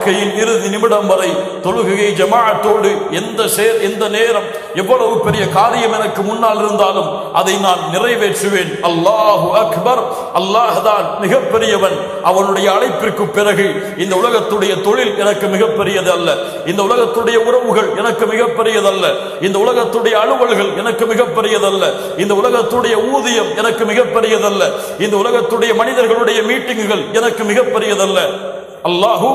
வாழ்க்கையின் இறுதி நிமிடம் வரை தொழுகையை ஜமாஅத்தோடு எந்த சேர் எந்த நேரம் எவ்வளவு பெரிய காரியம் எனக்கு முன்னால் இருந்தாலும் அதை நான் நிறைவேற்றுவேன். அல்லாஹு அக்பர். அல்லாஹ் தான் மிகப்பெரியவன். அவனுடைய அழைப்பிற்கு பிறகு இந்த உலகத்துடைய தொழில் எனக்கு மிகப்பெரியது அல்ல. இந்த உலகத்துடைய உறவுகள் எனக்கு மிகப்பெரியதல்ல இந்த உலகத்துடைய அலுவல்கள் எனக்கு மிகப்பெரியதல்ல இந்த உலகத்துடைய ஊதியம் எனக்கு மிகப்பெரியதல்ல இந்த உலகத்துடைய மனிதர்களுடைய மீட்டிங்குகள் எனக்கு மிகப்பெரியதல்ல அல்லாஹூ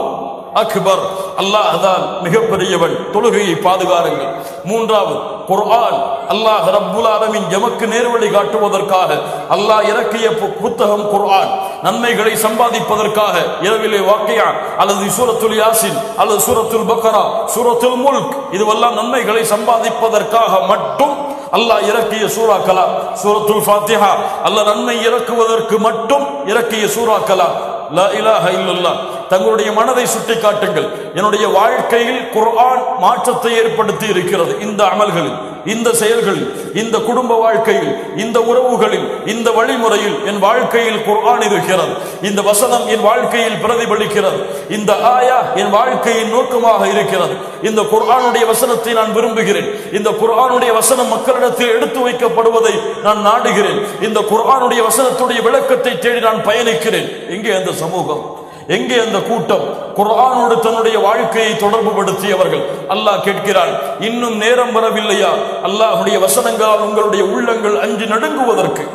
அக்பர். அல்லாஹ் தான் மிகப்பெரியவன். தொழுகையை பாதுகாருங்கள். மூன்றாவது குர்ஆன். அல்லாஹ் ரப்புல் ஆலமின் எமக்கு நேர்வழி காட்டுவதற்காக அல்லாஹ் இறக்கிய பு- புத்தகம் குர்ஆன். நன்மைகளை சம்பாதிப்பதற்காக இரவிலே வாக்கையா அல்லது சூரத்துல் யாசின் அல்லது சூரத்துல் பக்கரா சூரத்துல் முல்க் இதுவெல்லாம் நன்மைகளை சம்பாதிப்பதற்காக மட்டும் அல்லாஹ் இறக்கிய சூறாக்கலா சூரத்துல் ஃபாத்திஹா. அல்லாஹ் நன்மை இறக்குவதற்கு மட்டும் இறக்கிய சூறாக்கலா லா இலாஹ இல்லல்லாஹ். தங்களுடைய மனதை சுட்டி காட்டுங்கள் என்னுடைய வாழ்க்கையில் குர்ஆன் மாற்றத்தை ஏற்படுத்தி இருக்கிறது. இந்த அமல்களில் இந்த செயல்களில் இந்த குடும்ப வாழ்க்கையில் இந்த உறவுகளில் இந்த வழிமுறையில் என் வாழ்க்கையில் குர்ஆன் இருக்கிறது. இந்த வசனம் என் வாழ்க்கையில் பிரதிபலிக்கிறது. இந்த ஆயா என் வாழ்க்கையின் நோக்கமாக இருக்கிறது. இந்த குர்ஆனுடைய வசனத்தை நான் விரும்புகிறேன். இந்த குர்ஆனுடைய வசனம் மக்களிடத்தில் எடுத்து வைக்கப்படுவதை நான் நாடுகிறேன். இந்த குர்ஆனுடைய வசனத்துடைய விளக்கத்தை தேடி நான் பயணிக்கிறேன். எங்கே அந்த சமூகம்? எங்கே அந்த கூட்டம்? குர்ஆனோடு தன்னுடைய வாழ்க்கையை தொடர்பு படுத்தியவர்கள் அல்லாஹ் கேட்கிறான் இன்னும் நேரம் வரவில்லையா? அல்லாஹுடைய வசனங்களால் உங்களுடைய உள்ளங்கள் அஞ்சு நடுங்குவதற்கு.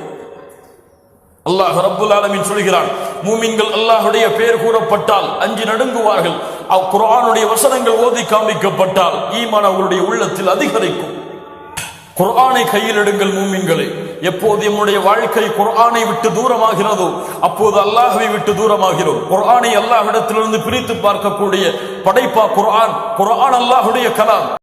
அல்லாஹ் ரப்புல் ஆலமின் சொல்கிறான் மூமின்கள் அல்லாஹுடைய பெயர் கூறப்பட்டால் அஞ்சு நடுங்குவார்கள். அவ் குர்ஆனுடைய வசனங்கள் ஓதி காமிக்கப்பட்டால் ஈமான் அவர்களுடைய உள்ளத்தில் அதிகரிக்கும். குர்ஆனை கையில் எடுங்கள் மூமின்களே. எப்போது எம்முடைய வாழ்க்கை குர்ஆனை விட்டு தூரமாகிறதோ அப்போது அல்லாஹவை விட்டு தூரமாகிறோம். குர்ஆனை அல்லாஹ்விடத்திலிருந்து பிரித்து பார்க்கக்கூடிய படைப்பா குர்ஆன். குர்ஆன் அல்லாஹுடைய கலாம்.